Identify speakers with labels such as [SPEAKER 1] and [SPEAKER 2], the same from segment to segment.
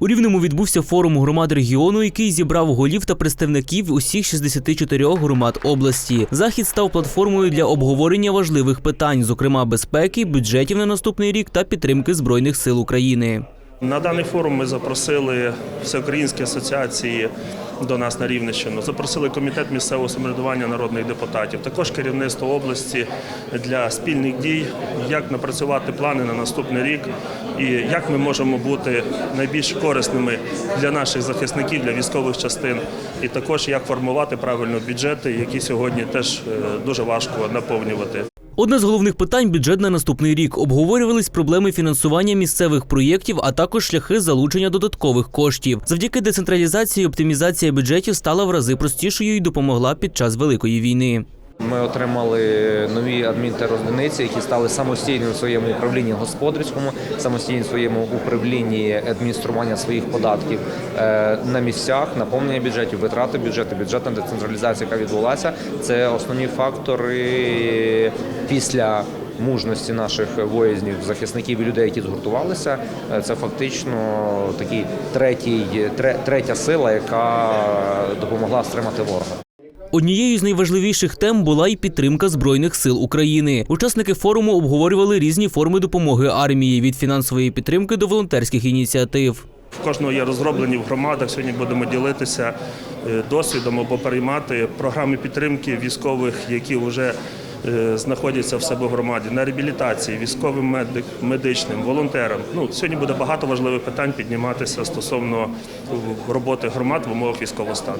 [SPEAKER 1] У Рівному відбувся форум громад регіону, який зібрав голів та представників усіх 64 громад області. Захід став платформою для обговорення важливих питань, зокрема безпеки, бюджетів на наступний рік та підтримки збройних сил України.
[SPEAKER 2] На даний форум ми запросили всеукраїнські асоціації до нас на Рівненщину, запросили комітет місцевого самоврядування народних депутатів, також керівництво області для спільних дій, як напрацювати плани на наступний рік і як ми можемо бути найбільш корисними для наших захисників, для військових частин, і також як формувати правильно бюджети, які сьогодні теж е, дуже важко наповнювати.
[SPEAKER 1] Одне з головних питань бюджет на наступний рік. Обговорювались проблеми фінансування місцевих проєктів, а також шляхи залучення додаткових коштів. Завдяки децентралізації оптимізація бюджетів стала в рази простішою і допомогла під час великої війни.
[SPEAKER 3] Ми отримали нові адмінтеродиниці, які стали самостійними в своєму управлінні господарському, самостійні в своєму управлінні адміністрування своїх податків е, на місцях, наповнення бюджетів, витрати бюджету, бюджетна децентралізація, яка відбулася. Це основні фактори після. Мужності наших воїнів, захисників і людей, які згуртувалися, Е, це фактично такий третій, третя сила, яка допомогла стримати ворога.
[SPEAKER 1] Однією з найважливіших тем була й підтримка збройних сил України. Учасники форуму обговорювали різні форми допомоги армії від фінансової підтримки до волонтерських ініціатив.
[SPEAKER 2] Кожного є розроблені в громадах. Сьогодні будемо ділитися е, досвідом або переймати програми підтримки військових, які вже е, знаходяться в себе в громаді на реабілітації, військовим медичним, волонтерам. Ну сьогодні буде багато важливих питань підніматися стосовно е, роботи громад в умовах військового стану.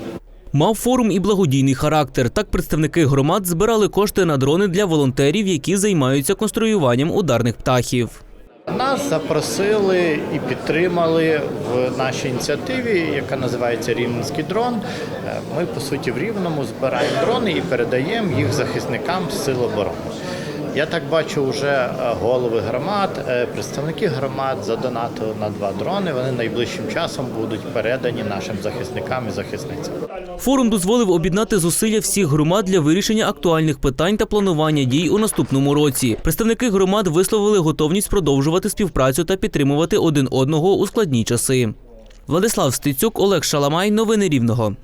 [SPEAKER 1] Мав форум і благодійний характер. Так представники громад збирали кошти на дрони для волонтерів, які займаються конструюванням ударних птахів.
[SPEAKER 4] Нас запросили і підтримали в нашій ініціативі, яка називається Рівненський дрон. Е, Ми по суті в Рівному збираємо дрони і передаємо їх захисникам Сил оборони. Я так бачу, вже е, голови громад, е, представники громад задонатили на два дрони. Вони найближчим часом будуть передані нашим захисникам і захисницям.
[SPEAKER 1] Форум дозволив об'єднати зусилля всіх громад для вирішення актуальних питань та планування дій у наступному році. Представники громад висловили готовність продовжувати співпрацю та підтримувати один одного у складні часи. Владислав Стецюк, Олег Шаламай. Новини Рівного.